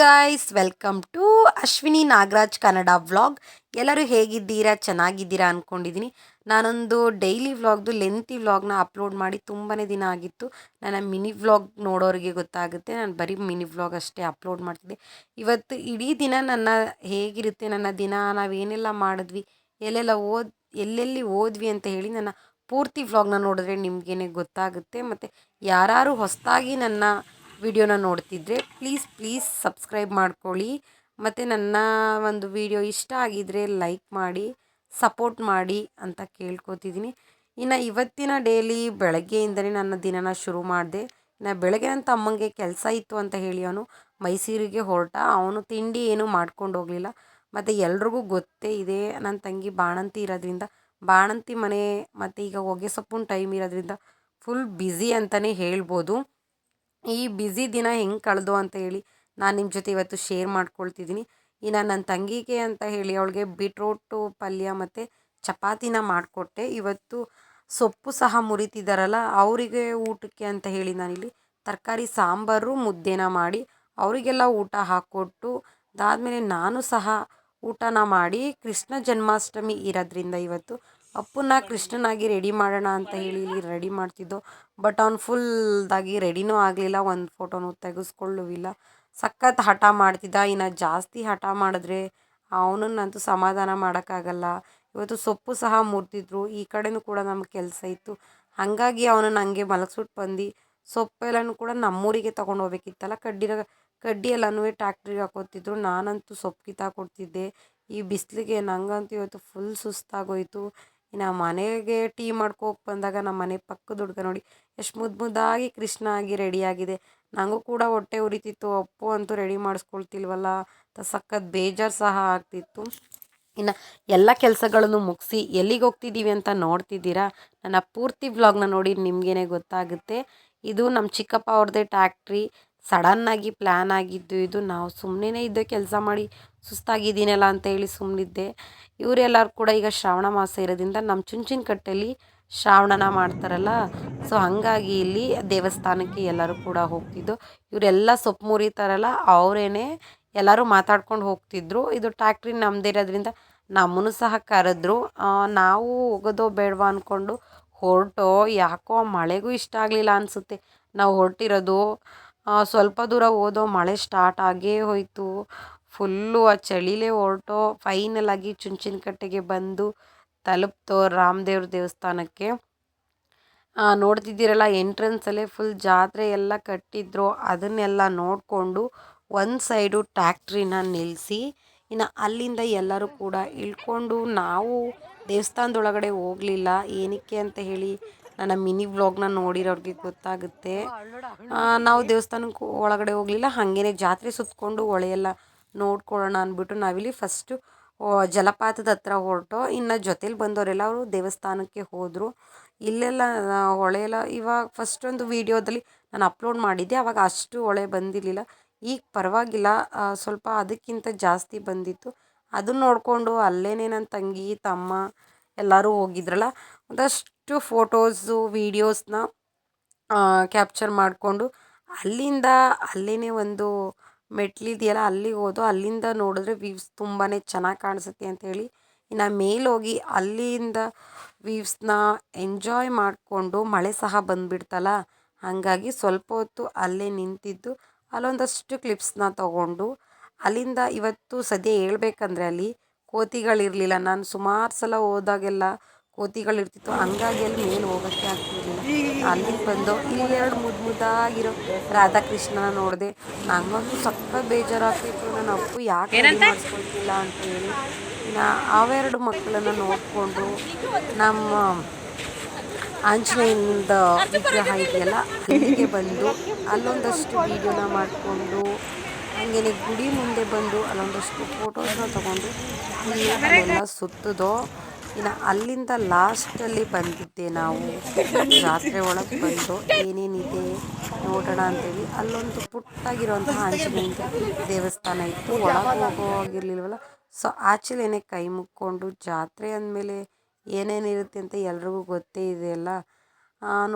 Guys welcome to Ashwini Nagaraj Kannada vlog ಎಲ್ಲರೂ ಹೇಗಿದ್ದೀರಾ? ಚೆನ್ನಾಗಿದ್ದೀರಾ ಅಂದ್ಕೊಂಡಿದ್ದೀನಿ ನಾನೊಂದು ಡೈಲಿ ವ್ಲಾಗ್ದು ಲೆಂತಿ ವ್ಲಾಗ್ನ ಅಪ್ಲೋಡ್ ಮಾಡಿ ತುಂಬಾ ದಿನ ಆಗಿತ್ತು. ನನ್ನ ಮಿನಿ ವ್ಲಾಗ್ ನೋಡೋರಿಗೆ ಗೊತ್ತಾಗುತ್ತೆ. ನಾನು ಬರೀ ಮಿನಿ ವ್ಲಾಗ್ ಅಷ್ಟೇ ಅಪ್ಲೋಡ್ ಮಾಡ್ತಿದ್ದೆ. ಇವತ್ತು ಇಡೀ ದಿನ ನನ್ನ ಹೇಗಿರುತ್ತೆ, ನನ್ನ ದಿನ, ನಾವೇನೆಲ್ಲ ಮಾಡಿದ್ವಿ, ಎಲ್ಲೆಲ್ಲ ಓದ್, ಎಲ್ಲೆಲ್ಲಿ ಓದ್ವಿ ಅಂತ ಹೇಳಿ ನನ್ನ ಪೂರ್ತಿ ವ್ಲಾಗ್ನ ನೋಡಿದ್ರೆ ನಿಮಗೇನೆ ಗೊತ್ತಾಗುತ್ತೆ. ಮತ್ತು ಯಾರು ಹೊಸದಾಗಿ ನನ್ನ ವಿಡಿಯೋನ ನೋಡ್ತಿದ್ರೆ ಪ್ಲೀಸ್ ಪ್ಲೀಸ್ ಸಬ್ಸ್ಕ್ರೈಬ್ ಮಾಡ್ಕೊಳ್ಳಿ. ಮತ್ತು ನನ್ನ ಒಂದು ವಿಡಿಯೋ ಇಷ್ಟ ಆಗಿದ್ದರೆ ಲೈಕ್ ಮಾಡಿ ಸಪೋರ್ಟ್ ಮಾಡಿ ಅಂತ ಕೇಳ್ಕೊತಿದ್ದೀನಿ. ಇನ್ನು ಇವತ್ತಿನ ಡೇಲಿ ಬೆಳಗ್ಗೆಯಿಂದಲೇ ನನ್ನ ದಿನನ ಶುರು ಮಾಡಿದೆ. ಇನ್ನು ಬೆಳಗ್ಗೆ ನನ್ನ ತಮ್ಮಂಗೆ ಕೆಲಸ ಇತ್ತು ಅಂತ ಹೇಳಿ ಅವನು ಮೈಸೂರಿಗೆ ಹೊರಟ. ಅವನು ತಿಂಡಿ ಏನೂ ಮಾಡ್ಕೊಂಡು ಹೋಗಲಿಲ್ಲ. ಮತ್ತು ಎಲ್ರಿಗೂ ಗೊತ್ತೇ ಇದೆ, ನನ್ನ ತಂಗಿ ಬಾಣಂತಿ ಇರೋದ್ರಿಂದ, ಬಾಣಂತಿ ಮನೆ ಮತ್ತು ಈಗ ಹೊಗೆ ಸೊಪ್ಪಿನ ಟೈಮ್ ಇರೋದ್ರಿಂದ ಫುಲ್ ಬ್ಯುಸಿ ಅಂತಲೇ ಹೇಳ್ಬೋದು. ಈ ಬ್ಯುಸಿ ದಿನ ಹೆಂಗೆ ಕಳೆದು ಅಂತ ಹೇಳಿ ನಾನು ನಿಮ್ಮ ಜೊತೆ ಇವತ್ತು ಶೇರ್ ಮಾಡ್ಕೊಳ್ತಿದ್ದೀನಿ ಇನ್ನು ನನ್ನ ತಂಗಿಗೆ ಅಂತ ಹೇಳಿ ಅವಳಿಗೆ ಬೀಟ್ರೋಟು ಪಲ್ಯ ಮತ್ತು ಚಪಾತಿನ ಮಾಡಿಕೊಟ್ಟೆ. ಇವತ್ತು ಸೊಪ್ಪು ಸಹ ಮುರಿತಿದ್ದಾರಲ್ಲ ಅವರಿಗೆ ಊಟಕ್ಕೆ ಅಂತ ಹೇಳಿ ನಾನಿಲ್ಲಿ ತರಕಾರಿ, ಸಾಂಬಾರು, ಮುದ್ದೆನ ಮಾಡಿ ಅವರಿಗೆಲ್ಲ ಊಟ ಹಾಕ್ಕೊಟ್ಟು ಅದಾದಮೇಲೆ ನಾನು ಸಹ ಊಟನ ಮಾಡಿ ಕೃಷ್ಣ ಜನ್ಮಾಷ್ಟಮಿ ಇರೋದ್ರಿಂದ ಇವತ್ತು ಅಪ್ಪನ್ನ ಕೃಷ್ಣನಾಗಿ ರೆಡಿ ಮಾಡೋಣ ಅಂತ ಹೇಳಿ ರೆಡಿ ಮಾಡ್ತಿದ್ದೋ ಬಟ್ ಅವ್ನು ಫುಲ್ದಾಗಿ ರೆಡಿನೂ ಆಗಲಿಲ್ಲ, ಒಂದು ಫೋಟೋನು ತೆಗೆಸ್ಕೊಳ್ಳುವಿಲ್ಲ. ಸಖತ್ ಹಠ ಮಾಡ್ತಿದ್ದ, ಇನ್ನು ಜಾಸ್ತಿ ಹಠ ಮಾಡಿದ್ರೆ ಅವನನ್ನಂತೂ ಸಮಾಧಾನ ಮಾಡೋಕ್ಕಾಗಲ್ಲ. ಇವತ್ತು ಸೊಪ್ಪು ಸಹ ಮುರಿದಿದ್ರು, ಈ ಕಡೆನೂ ಕೂಡ ನಮ್ಮ ಕೆಲಸ ಇತ್ತು. ಹಾಗಾಗಿ ಅವನನ್ನು ಹಂಗೆ ಮಲಗಿಸ್ಬಿಟ್ಟು ಬಂದು. ಸೊಪ್ಪೆಲ್ಲನೂ ಕೂಡ ನಮ್ಮೂರಿಗೆ ತೊಗೊಂಡು ಹೋಗ್ಬೇಕಿತ್ತಲ್ಲ ಕಡ್ಡಿರ ಕಡ್ಡಿ ಎಲ್ಲನೂ ಟ್ಯಾಕ್ಟ್ರಿಗೆ ಹಾಕೋತಿದ್ರು. ನಾನಂತೂ ಸೊಪ್ಪು ಕಿತ್ತಾಕೊಡ್ತಿದ್ದೆ. ಈ ಬಿಸಿಲಿಗೆ ನನಗಂತೂ ಇವತ್ತು ಫುಲ್ ಸುಸ್ತಾಗೋಯಿತು. ಇನ್ನು ಮನೆಗೆ ಟೀ ಮಾಡ್ಕೊ ಬಂದಾಗ ನಮ್ಮ ಮನೆ ಪಕ್ಕದ ಹುಡುಗ ನೋಡಿ ಎಷ್ಟು ಮುದ್ದು ಮುದ್ದಾಗಿ ಕೃಷ್ಣ ಆಗಿ ರೆಡಿಯಾಗಿದೆ ನನಗೂ ಕೂಡ ಹೊಟ್ಟೆ ಉರಿತಿತ್ತು. ಅಪ್ಪು ಅಂತೂ ರೆಡಿ ಮಾಡಿಸ್ಕೊಳ್ತಿಲ್ವಲ್ಲ? ಅಂತ ಸಖತ್ ಬೇಜಾರು ಸಹ ಆಗ್ತಿತ್ತು. ಇನ್ನು ಎಲ್ಲ ಕೆಲಸಗಳನ್ನು ಮುಗಿಸಿ ಎಲ್ಲಿಗೆ ಹೋಗ್ತಿದ್ದೀವಿ ಅಂತ ನೋಡ್ತಿದ್ದೀರಾ? ನನ್ನ ಪೂರ್ತಿ ವ್ಲಾಗ್ನ ನೋಡಿ ನಿಮಗೇನೆ ಗೊತ್ತಾಗುತ್ತೆ. ಇದು ನಮ್ಮ ಚಿಕ್ಕಪ್ಪ ಅವ್ರದ್ದೇ ಟ್ಯಾಕ್ಟ್ರಿ. ಸಡನ್ನಾಗಿ ಪ್ಲ್ಯಾನ್ ಆಗಿದ್ದು ಇದು, ನಾವು ಸುಮ್ಮನೆ ಇದ್ದೆ ಕೆಲಸ ಮಾಡಿ ಸುಸ್ತಾಗಿದ್ದೀನಲ್ಲ ಅಂತ ಹೇಳಿ ಸುಮ್ಮನಿದ್ದೆ ಇವರೆಲ್ಲರೂ ಕೂಡ ಈಗ ಶ್ರಾವಣ ಮಾಸ ಇರೋದ್ರಿಂದ ನಮ್ಮ ಚುಂಚಿನ ಕಟ್ಟೆಯಲ್ಲಿ ಶ್ರಾವಣನ ಮಾಡ್ತಾರಲ್ಲ, ಸೊ ಹಾಗಾಗಿ ಇಲ್ಲಿ ದೇವಸ್ಥಾನಕ್ಕೆ ಎಲ್ಲರೂ ಕೂಡ ಹೋಗ್ತಿದ್ದು. ಇವರೆಲ್ಲ ಸೊಪ್ಪು ಮುರಿತಾರಲ್ಲ, ಅವರೇನೆ ಎಲ್ಲರೂ ಮಾತಾಡ್ಕೊಂಡು ಹೋಗ್ತಿದ್ರು. ಇದು ಟ್ಯಾಕ್ಟ್ರಿ ನಮ್ಮದೇ ಇರೋದ್ರಿಂದ ನಮ್ಮನ್ನು ಸಹ ಕರೆದ್ರು. ನಾವು ಹೋಗೋದೋ ಬೇಡವಾ ಅಂದ್ಕೊಂಡು ಹೊರಟೋ, ಯಾಕೋ ಮಳೆಗೂ ಇಷ್ಟ ಆಗಲಿಲ್ಲ ಅನಿಸುತ್ತೆ. ನಾವು ಹೊರಟಿರೋದು ಸ್ವಲ್ಪ ದೂರ ಹೋದೋ ಮಳೆ ಸ್ಟಾರ್ಟ್ ಆಗೇ ಹೋಯಿತು. ಫುಲ್ಲು ಆ ಚಳಿಲೇ ಹೊರಟೋ ಫೈನಲ್ ಆಗಿ ಚುಂಚನಕಟ್ಟೆಗೆ ಬಂದು ತಲುಪ್ತೋ ರಾಮದೇವ್ರ ದೇವಸ್ಥಾನಕ್ಕೆ. ನೋಡ್ತಿದ್ದೀರಲ್ಲ ಎಂಟ್ರೆನ್ಸಲ್ಲೇ ಫುಲ್ ಜಾತ್ರೆ ಎಲ್ಲ ಕಟ್ಟಿದ್ರು. ಅದನ್ನೆಲ್ಲ ನೋಡಿಕೊಂಡು ಒಂದು ಸೈಡು ಟ್ಯಾಕ್ಟ್ರಿನ ನಿಲ್ಲಿಸಿ ಇನ್ನು ಅಲ್ಲಿಂದ ಎಲ್ಲರೂ ಕೂಡ ಇಳ್ಕೊಂಡು ನಾವು ದೇವಸ್ಥಾನದೊಳಗಡೆ ಹೋಗಲಿಲ್ಲ. ಏನಕ್ಕೆ ಅಂತ ಹೇಳಿ ನನ್ನ ಮಿನಿ ವ್ಲಾಗ್ನ ನೋಡಿರೋರಿಗೆ ಗೊತ್ತಾಗುತ್ತೆ. ನಾವು ದೇವಸ್ಥಾನಕ್ಕೆ ಒಳಗಡೆ ಹೋಗಲಿಲ್ಲ. ಹಾಗೇನೆ ಜಾತ್ರೆ ಸುತ್ತಕೊಂಡು ಹೊಳೆಯೆಲ್ಲ ನೋಡ್ಕೊಳ್ಳೋಣ ಅಂದ್ಬಿಟ್ಟು ನಾವಿಲ್ಲಿ ಫಸ್ಟು ಜಲಪಾತದ ಹತ್ರ ಹೊರಟು. ಇನ್ನು ಜೊತೇಲಿ ಬಂದವರೆಲ್ಲ ಅವರು ದೇವಸ್ಥಾನಕ್ಕೆ ಹೋದರು. ಇಲ್ಲೆಲ್ಲ ಹೊಳೆಯೆಲ್ಲ ಇವಾಗ ಫಸ್ಟ್ ಒಂದು ವೀಡಿಯೋದಲ್ಲಿ ನಾನು ಅಪ್ಲೋಡ್ ಮಾಡಿದ್ದೆ. ಆವಾಗ ಅಷ್ಟು ಹೊಳೆ ಬಂದಿರಲಿಲ್ಲ. ಈಗ ಪರವಾಗಿಲ್ಲ. ಸ್ವಲ್ಪ ಅದಕ್ಕಿಂತ ಜಾಸ್ತಿ ಬಂದಿತ್ತು. ಅದನ್ನ ನೋಡಿಕೊಂಡು ಅಲ್ಲೇನೇ ನನ್ನ ತಂಗಿ ತಮ್ಮ ಎಲ್ಲರೂ ಹೋಗಿದ್ರಲ್ಲ, ಒಂದಷ್ಟು ಫೋಟೋಸು, ವೀಡಿಯೋಸ್ನ ಕ್ಯಾಪ್ಚರ್ ಮಾಡಿಕೊಂಡು ಅಲ್ಲಿಂದ ಅಲ್ಲೇ ಒಂದು ಮೆಟ್ಲಿದೆಯಲ್ಲ ಅಲ್ಲಿಗೆ ಹೋದೋ, ಅಲ್ಲಿಂದ ನೋಡಿದ್ರೆ ವ್ಯೂವ್ಸ್ ತುಂಬಾ ಚೆನ್ನಾಗಿ ಕಾಣಿಸುತ್ತೆ ಅಂಥೇಳಿ ಇನ್ನು ಮೇಲೋಗಿ ಅಲ್ಲಿಂದ ವ್ಯೂವ್ಸ್ನ ಎಂಜಾಯ್ ಮಾಡಿಕೊಂಡು ಮಳೆ ಸಹ ಬಂದುಬಿಡ್ತಲ್ಲ, ಹಾಗಾಗಿ ಸ್ವಲ್ಪ ಹೊತ್ತು ಅಲ್ಲೇ ನಿಂತಿದ್ದು, ಅಲ್ಲೊಂದಷ್ಟು ಕ್ಲಿಪ್ಸ್ನ ತಗೊಂಡು ಅಲ್ಲಿಂದ ಇವತ್ತು ಸದ್ಯ ಹೇಳ್ಬೇಕಂದ್ರೆ ಅಲ್ಲಿ ಕೋತಿಗಳಿರಲಿಲ್ಲ. ನಾನು ಸುಮಾರು ಸಲ ಹೋದಾಗೆಲ್ಲ ಕೋತಿಗಳಿರ್ತಿತ್ತು. ಹಂಗಾಗಿ ಅಲ್ಲಿ ಮೇಲೆ ಹೋಗೋಕ್ಕೆ ಆಗ್ತಿರಲಿಲ್ಲ. ಅಲ್ಲಿಗೆ ಬಂದು ಎರಡು ಮುದ್ದು ಮುದ್ದಾಗಿರೋ ರಾಧಾಕೃಷ್ಣನ ನೋಡಿದೆ. ನನಗಂತೂ ಸಕ್ಕ ಬೇಜಾರಾಗ್ತಿತ್ತು. ನನ್ನ ಅಪ್ಪು ಯಾಕೆ ಮಾಡಿಸ್ಕೊಳ್ತಿಲ್ಲ ಅಂತ ಹೇಳಿ. ನಾ ಅವೆರಡು ಮಕ್ಕಳನ್ನು ನೋಡಿಕೊಂಡು ನಮ್ಮ ಆಂಜನೇಯಿಂದ ವಿಗ್ರಹ ಇದೆಯಲ್ಲ ಅಲ್ಲಿಗೆ ಬಂದು ಅಲ್ಲೊಂದಷ್ಟು ವೀಡಿಯೋನ ಮಾಡಿಕೊಂಡು ಹಾಗೇನೆ ಗುಡಿ ಮುಂದೆ ಬಂದು ಅಲ್ಲೊಂದಷ್ಟು ಫೋಟೋಸ್ನ ತೊಗೊಂಡು ಎಲ್ಲ ಸುತ್ತದೋ, ಇನ್ನು ಅಲ್ಲಿಂದ ಲಾಸ್ಟಲ್ಲಿ ಬಂದಿದ್ದೆ ನಾವು. ಜಾತ್ರೆ ಒಳಗೆ ಬಂದು ಏನೇನಿದೆ ನೋಡೋಣ ಅಂತೇಳಿ ಅಲ್ಲೊಂದು ಪುಟ್ಟಾಗಿರುವಂತಹ ಆಂಜನೇಯ ದೇವಸ್ಥಾನ ಇತ್ತು. ಒಳಗೆ ಹೋಗೋ ಆಗಿರಲಿಲ್ವಲ್ಲ ಸೊ ಆಚೆಲೇನೆ ಕೈ ಮುಕ್ಕೊಂಡು ಜಾತ್ರೆ ಅಂದಮೇಲೆ ಏನೇನಿರುತ್ತೆ ಅಂತ ಎಲ್ರಿಗೂ ಗೊತ್ತೇ ಇದೆಯಲ್ಲ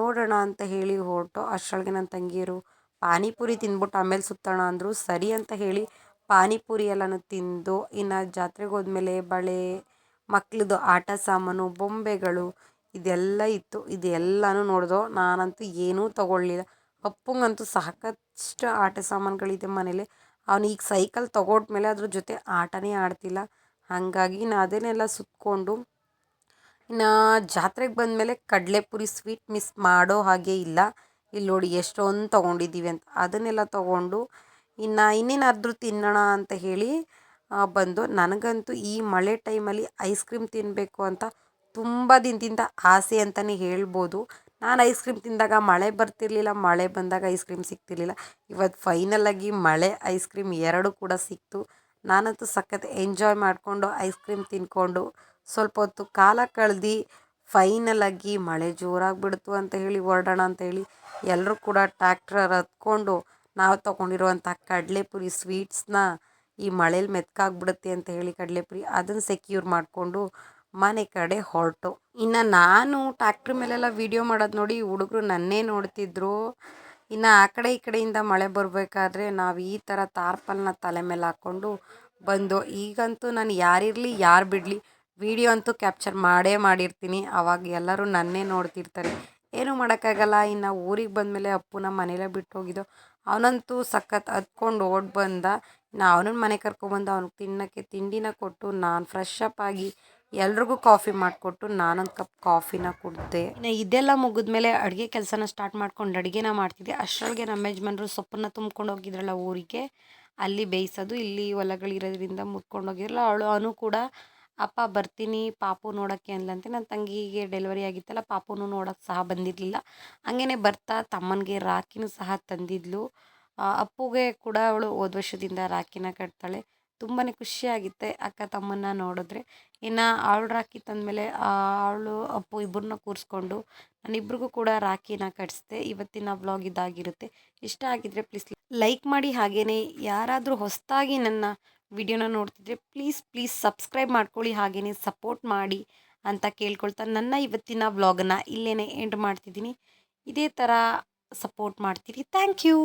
ನೋಡೋಣ ಅಂತ ಹೇಳಿ ಹೊರಟು. ಅಷ್ಟರೊಳಗೆ ನನ್ನ ತಂಗಿಯರು ಪಾನಿಪುರಿ ತಿಂದ್ಬಿಟ್ಟು ಆಮೇಲೆ ಸುತ್ತೋಣ ಅಂದರು, ಸರಿ ಅಂತ ಹೇಳಿ ಪಾನಿಪುರಿ ಎಲ್ಲನೂ ತಿಂದು, ಇನ್ನು ಜಾತ್ರೆಗೆ ಹೋದ್ಮೇಲೆ ಬಳೆ ಮಕ್ಳದ್ದು ಆಟ ಸಾಮಾನು, ಬೊಂಬೆಗಳು ಇದೆಲ್ಲ ಇತ್ತು. ಇದೆಲ್ಲನೂ ನೋಡ್ದೋ, ನಾನಂತೂ ಏನೂ ತೊಗೊಳ್ಳಿಲ್ಲ. ಅಪ್ಪಂಗಂತೂ ಸಾಕಷ್ಟು ಆಟ ಸಾಮಾನುಗಳಿದೆ ಮನೇಲಿ. ಅವನು ಈಗ ಸೈಕಲ್ ತೊಗೊಂಡ್ಮೇಲೆ ಅದ್ರ ಜೊತೆ ಆಟನೇ ಆಡ್ತಿಲ್ಲ. ಹಾಗಾಗಿ ನಾ ಅದನ್ನೆಲ್ಲ ಸುತ್ತಕೊಂಡು ಇನ್ನು ಜಾತ್ರೆಗೆ ಬಂದಮೇಲೆ ಕಡಲೆಪುರಿ ಸ್ವೀಟ್ ಮಿಸ್ ಮಾಡೋ ಹಾಗೆ ಇಲ್ಲ. ಇಲ್ಲಿ ನೋಡಿ ಎಷ್ಟೊಂದು ತೊಗೊಂಡಿದ್ದೀವಿ ಅಂತ. ಅದನ್ನೆಲ್ಲ ತೊಗೊಂಡು ಇನ್ನು ಇನ್ನೇನಾದರೂ ತಿನ್ನೋಣ ಅಂತ ಹೇಳಿ ಬಂದು ನನಗಂತೂ ಈ ಮಳೆ ಟೈಮಲ್ಲಿ ಐಸ್ ಕ್ರೀಮ್ ತಿನ್ನಬೇಕು ಅಂತ ತುಂಬ ದಿನದಿಂದ ಆಸೆ ಅಂತಲೇ ಹೇಳ್ಬೋದು. ನಾನು ಐಸ್ ಕ್ರೀಮ್ ತಿಂದಾಗ ಮಳೆ ಬರ್ತಿರ್ಲಿಲ್ಲ, ಮಳೆ ಬಂದಾಗ ಐಸ್ ಕ್ರೀಮ್ ಸಿಗ್ತಿರ್ಲಿಲ್ಲ. ಇವತ್ತು ಫೈನಲಾಗಿ ಮಳೆ, ಐಸ್ ಕ್ರೀಮ್ ಎರಡು ಕೂಡ ಸಿಕ್ತು. ನಾನಂತೂ ಸಖತ್ ಎಂಜಾಯ್ ಮಾಡಿಕೊಂಡು ಐಸ್ ಕ್ರೀಮ್ ತಿನ್ಕೊಂಡು ಸ್ವಲ್ಪ ಹೊತ್ತು ಕಾಲ ಕಳ್ದು ಫೈನಲಾಗಿ ಮಳೆ ಜೋರಾಗಿ ಬಿಡ್ತು ಅಂತ ಹೇಳಿ, ಹೊರಡೋಣ ಅಂತ ಹೇಳಿ ಎಲ್ಲರೂ ಕೂಡ ಟ್ಯಾಕ್ಟ್ರರ್ ಹತ್ಕೊಂಡು ನಾವು ತೊಗೊಂಡಿರುವಂಥ ಕಡಲೆಪುರಿ ಸ್ವೀಟ್ಸ್ನ ಈ ಮಳೇಲಿ ಮೆತ್ಕಾಗ್ಬಿಡುತ್ತೆ ಅಂತ ಹೇಳಿ ಕಡಲೆಪುರಿ ಅದನ್ನು ಸೆಕ್ಯೂರ್ ಮಾಡಿಕೊಂಡು ಮನೆ ಕಡೆ ಹೊರಟು. ಇನ್ನು ನಾನು ಟ್ಯಾಕ್ಟ್ರ್ ಮೇಲೆಲ್ಲ ವೀಡಿಯೋ ಮಾಡೋದು ನೋಡಿ ಹುಡುಗರು ನನ್ನೇ ನೋಡ್ತಿದ್ರು. ಇನ್ನು ಆ ಕಡೆ ಈ ಕಡೆಯಿಂದ ಮಳೆ ಬರಬೇಕಾದ್ರೆ ನಾವು ಈ ಥರ ತಾರ್ಪಲ್ನ ತಲೆ ಮೇಲೆ ಹಾಕ್ಕೊಂಡು ಬಂದು ಈಗಂತೂ ನಾನು ಯಾರಿರಲಿ ಯಾರು ಬಿಡಲಿ ವೀಡಿಯೋ ಅಂತೂ ಕ್ಯಾಪ್ಚರ್ ಮಾಡೇ ಮಾಡಿರ್ತೀನಿ. ಅವಾಗ ಎಲ್ಲರೂ ನನ್ನೇ ನೋಡ್ತಿರ್ತಾರೆ. ಏನೂ ಮಾಡೋಕ್ಕಾಗಲ್ಲ. ಇನ್ನು ಊರಿಗೆ ಬಂದಮೇಲೆ ನಮ್ಮ ಮನೇಲೇ ಬಿಟ್ಟು ಹೋಗಿದ್ದೋ ಅವನಂತೂ ಸಖತ್ ಹತ್ಕೊಂಡು ಓಡಿ ಬಂದ. ಇನ್ನು ಅವನನ್ನ ಮನೆ ಕರ್ಕೊಬಂದು ಅವ್ನಿಗೆ ತಿನ್ನೋಕ್ಕೆ, ತಿಂಡಿನ ಕೊಟ್ಟು ನಾನು ಫ್ರೆಶ್ ಅಪ್ ಆಗಿ ಎಲ್ರಿಗೂ ಕಾಫಿ ಮಾಡಿಕೊಟ್ಟು ನಾನೊಂದು ಕಪ್ ಕಾಫಿನ ಕುಡಿದೆ. ಇನ್ನು ಇದೆಲ್ಲ ಮುಗಿದ್ಮೇಲೆ ಅಡುಗೆ ಕೆಲಸನ ಸ್ಟಾರ್ಟ್ ಮಾಡ್ಕೊಂಡು ಅಡುಗೆನ ಮಾಡ್ತಿದ್ದೆ. ಅಷ್ಟರೊಳಗೆ ನಮ್ಮ ಯಜಮಾನರು ಸೊಪ್ಪನ್ನ ತುಂಬ್ಕೊಂಡು ಹೋಗಿದ್ರಲ್ಲ ಊರಿಗೆ. ಅಲ್ಲಿ ಬೇಯಿಸೋದು, ಇಲ್ಲಿ ಹೊಲಗಳಿರೋದ್ರಿಂದ ಮುತ್ಕೊಂಡು ಹೋಗಿರಲ್ಲ ಅವಳು ಅವನು ಕೂಡ ಅಪ್ಪ ಬರ್ತೀನಿ ಪಾಪು ನೋಡೋಕ್ಕೆ ಅಂದ್ಲಂತೆ. ನನ್ನ ತಂಗಿಗೆ ಡೆಲಿವರಿ ಆಗಿತ್ತಲ್ಲ, ಪಾಪುನು ನೋಡೋಕ್ಕೆ ಸಹ ಬಂದಿರಲಿಲ್ಲ. ಹಂಗೇ ಬರ್ತಾ ತಮ್ಮನಿಗೆ ರಾಖಿನೂ ಸಹ ತಂದಿದ್ಲು. ಅಪ್ಪುಗೆ ಕೂಡ ಅವಳು ಹೋದ ವರ್ಷದಿಂದ ರಾಖಿನ ಕಟ್ತಾಳೆ. ತುಂಬಾ ಖುಷಿಯಾಗಿತ್ತೆ ಅಕ್ಕ ತಮ್ಮನ್ನ ನೋಡಿದ್ರೆ. ಇನ್ನು ಅವಳು ರಾಖಿ ತಂದಮೇಲೆ ಅವಳು, ಅಪ್ಪು ಇಬ್ಬರನ್ನ ಕೂರಿಸ್ಕೊಂಡು ನಾನಿಬ್ರಿಗೂ ಕೂಡ ರಾಖಿನ ಕಟ್ಟಿಸ್ದೆ ಇವತ್ತಿನ ವ್ಲಾಗ್ ಇದಾಗಿರುತ್ತೆ. ಇಷ್ಟ ಆಗಿದ್ರೆ ಪ್ಲೀಸ್ ಲೈಕ್ ಮಾಡಿ. ಹಾಗೆಯೇ ಯಾರಾದರೂ ಹೊಸದಾಗಿ ನನ್ನ ವಿಡಿಯೋನ ನೋಡ್ತಿದ್ರೆ ಪ್ಲೀಸ್ ಪ್ಲೀಸ್ ಸಬ್ಸ್ಕ್ರೈಬ್ ಮಾಡ್ಕೊಳ್ಳಿ, ಹಾಗೇನೆ ಸಪೋರ್ಟ್ ಮಾಡಿ ಅಂತ ಕೇಳ್ಕೊಳ್ತಾ ನನ್ನ ಇವತ್ತಿನ ವ್ಲಾಗನ್ನು ಇಲ್ಲೇ ಎಂಡ್ ಮಾಡ್ತಿದ್ದೀನಿ. ಇದೇ ಥರ ಸಪೋರ್ಟ್ ಮಾಡ್ತೀರಿ. Thank you